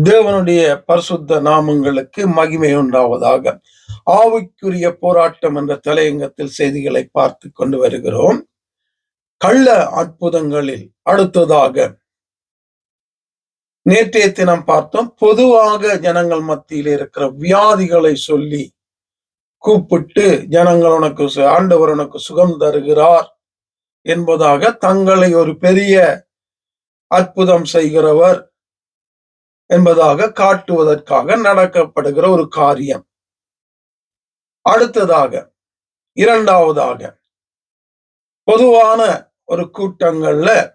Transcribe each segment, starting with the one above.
தேவனுடைய பரிசுத்த நாமங்களுக்கு மகிமை உண்டாவதாக. ஆவிக்குரிய போராட்டம் என்ற தலையங்கத்தில் செய்திகளை பார்த்து கொண்டு வருகிறோம். கள்ள அற்புதங்களில் அடுத்ததாக நேற்றைய தினம் பார்த்தோம் பொதுவாக ஜனங்கள் மத்தியில் இருக்கிற வியாதிகளை சொல்லி கூப்பிட்டு ஜனங்கள் உனக்கு சு- ஆண்டவர் உனக்கு சுகம் தருகிறார் என்பதாக தங்களை ஒரு பெரிய அற்புதம் செய்கிறவர் என்பதாக காட்டுவதற்காக நடக்கப்படுகிற ஒரு காரியம். அடுத்ததாக இரண்டாவதாக பொதுவான ஒரு கூட்டங்கள்ல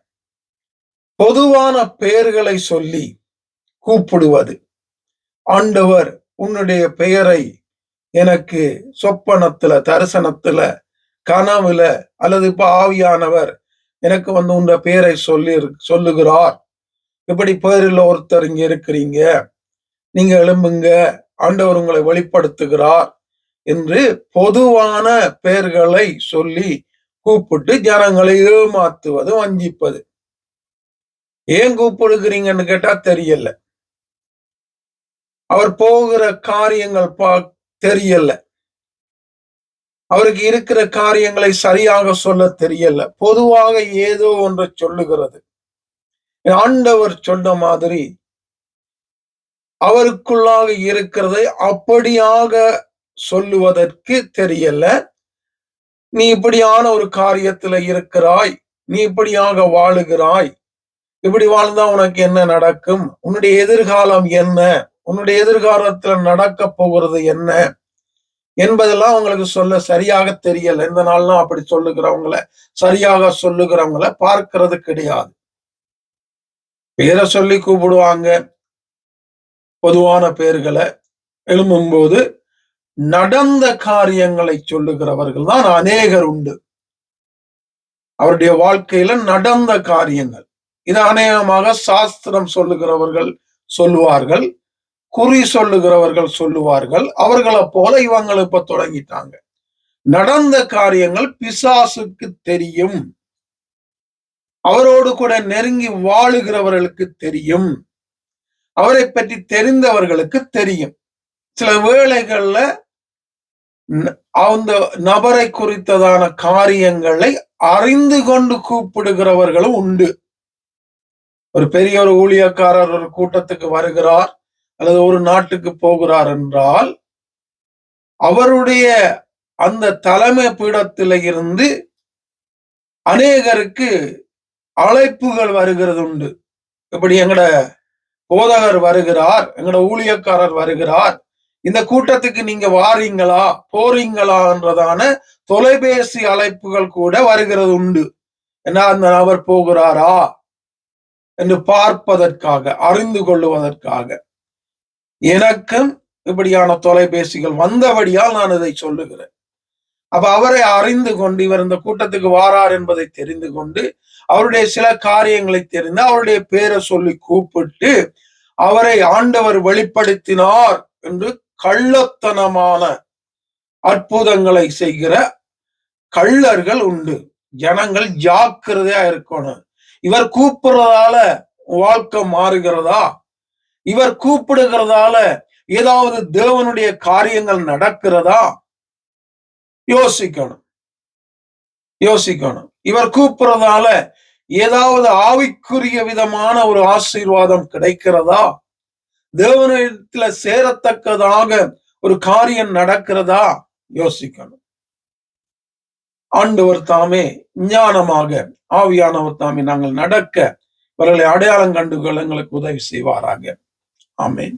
பொதுவான பெயர்களை சொல்லி கூப்பிடுவது. ஆண்டவர் உன்னுடைய பெயரை எனக்கு சொப்பனத்துல தரிசனத்துல கனவுல அல்லது இப்ப ஆவியானவர் எனக்கு வந்து உங்க பெயரை சொல்லி சொல்லுகிறார். இப்படி பேரில் ஒருத்தர் இங்க இருக்கிறீங்க? நீங்க எழும்புங்க. ஆண்டவர் உங்களை வெளிப்படுத்துகிறார் என்று பொதுவான பெயர்களை சொல்லி கூப்பிட்டு ஜனங்களை ஏமாத்துவது வஞ்சிப்பது. ஏன் கூப்பிடுகிறீங்கன்னு கேட்டா தெரியல. அவர் போகிற காரியங்கள் பா தெரியல. அவருக்கு இருக்கிற காரியங்களை சரியாக சொல்ல தெரியல. பொதுவாக ஏதோ ஒன்று சொல்லுகிறது. ஆண்டவர் சொன்ன மாதிரி அவருக்குள்ளாக இருக்கிறதை அப்படியாக சொல்லுவதற்கு தெரியல. நீ இப்படியான ஒரு காரியத்துல இருக்கிறாய் நீ இப்படியாக வாழுகிறாய் இப்படி வாழ்ந்தா உனக்கு என்ன நடக்கும்? உன்னுடைய எதிர்காலம் என்ன? உன்னுடைய எதிர்காலத்துல நடக்க போகிறது என்ன? என்பதெல்லாம் அவங்களுக்கு சொல்ல சரியாக தெரியல. இந்த நாள்லாம் அப்படி சொல்லுகிறவங்கள சரியாக சொல்லுகிறவங்கள பார்க்கிறது கிடையாது. பேரை சொல்லி கூப்பிடுவாங்க. பொதுவான பேர்களை எழும்பும்போது நடந்த காரியங்களை சொல்லுகிறவர்கள் தான் அநேகர் உண்டு. அவருடைய வாழ்க்கையில நடந்த காரியங்கள். இது அநேகமாக சாஸ்திரம் சொல்லுகிறவர்கள் சொல்லுவார்கள். குறி சொல்லுகிறவர்கள் சொல்லுவார்கள். அவர்களை போல இவங்களை இப்ப தொடங்கிட்டாங்க. நடந்த காரியங்கள் பிசாசுக்கு தெரியும். அவரோடு கூட நெருங்கி வாழுகிறவர்களுக்கு தெரியும். அவரை பற்றி தெரிந்தவர்களுக்கு தெரியும். சில வேளைகள்ல அந்த நபரை குறித்ததான காரியங்களை அறிந்து கொண்டு கூப்பிடுகிறவர்களும் உண்டு. ஒரு பெரிய ஒரு ஊழியக்காரர் ஒரு கூட்டத்துக்கு வருகிறார் அல்லது ஒரு நாட்டுக்கு போகிறார் என்றால் அவருடைய அந்த தலைமை பீடத்தில இருந்து அநேகருக்கு அழைப்புகள் வருகிறது உண்டு இப்படி எங்கட போதகர் வருகிறார் எங்கட ஊழியக்காரர் வருகிறார். இந்த கூட்டத்துக்கு நீங்க வாரீங்களா போறீங்களான்றதான தொலைபேசி அழைப்புகள் கூட வருகிறது உண்டு என்ன அந்த நபர் போகிறாரா என்று பார்ப்பதற்காக அறிந்து கொள்ளுவதற்காக. எனக்கும் இப்படியான தொலைபேசிகள் வந்தபடியால் நான் இதை சொல்லுகிறேன். அப்ப அவரை அறிந்து கொண்டு இவர் இந்த கூட்டத்துக்கு வாரார் என்பதை தெரிந்து கொண்டு அவருடைய சில காரியங்களை தெரிந்து அவருடைய பேரை சொல்லி கூப்பிட்டு அவரை ஆண்டவர் வெளிப்படுத்தினார் என்று கள்ளத்தனமான அற்புதங்களை செய்கிற கள்ளர்கள் உண்டு. ஜனங்கள் ஜாக்கிரதையா இருக்கணும். இவர் கூப்பிடுறதால வாழ்க்கை மாறுகிறதா? இவர் கூப்பிடுகிறதால ஏதாவது தேவனுடைய காரியங்கள் நடக்கிறதா? யோசிக்கணும். யோசிக்கணும். இவர் கூப்பிடுறதால ஏதாவது ஆவிக்குரிய விதமான ஒரு ஆசீர்வாதம் கிடைக்கிறதா? தேவனிடத்துல சேரத்தக்கதாக ஒரு காரியம் நடக்கிறதா? யோசிக்கணும். ஆண்டவர் தாமே ஞானமாக ஆவியானவர் தாமே நாங்கள் நடக்க இவர்களை அடையாளம் கண்டுகள் எங்களுக்கு உதவி செய்வாராக. ஆமேன்.